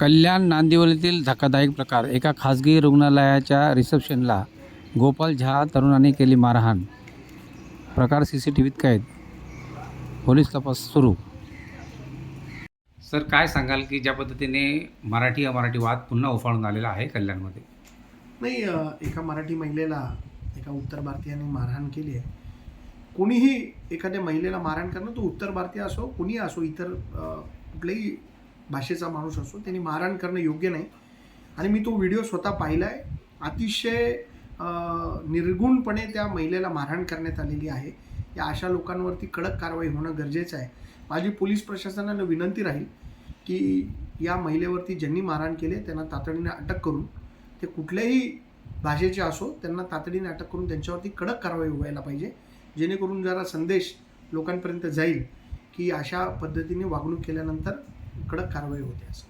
कल्याण नांदिवलीतील धक्कादायक प्रकार. एका खाजगी रुग्णालयाच्या रिसेप्शनला गोपाल झा तरुणाने केली मारहाण. प्रकार सी सी टी व्हीत कैद. पोलीस तपास सुरू. सर काय सांगाल की ज्या पद्धतीने मराठी अमराठी वाद पुन्हा उफाळून आलेला आहे कल्याणमध्ये? नाही अ, एका मराठी महिलेला एका उत्तर भारतीयाने मारहाण केली आहे. कोणीही एखाद्या महिलेला मारहाण करणं तो उत्तर भारतीय असो कोणीही असो इतर अ, कुठल्याही भाषेचा माणूस असो त्यांनी मारहाण करणं योग्य नाही. आणि मी तो व्हिडिओ स्वतः पाहिला आहे अतिशय निर्गुणपणे त्या महिलेला मारहाण करण्यात आलेली आहे. या अशा लोकांवरती कडक कारवाई होणं गरजेचं आहे. माझी पोलीस प्रशासनानं विनंती राहील की या महिलेवरती ज्यांनी मारहाण केले त्यांना तातडीने अटक करून ते कुठल्याही भाषेचे असो त्यांना तातडीने अटक करून त्यांच्यावरती कडक कारवाई व्हायला पाहिजे. जेणेकरून जरा संदेश लोकांपर्यंत जाईल की अशा पद्धतीने वागणूक केल्यानंतर कडक कारवाई होते असं.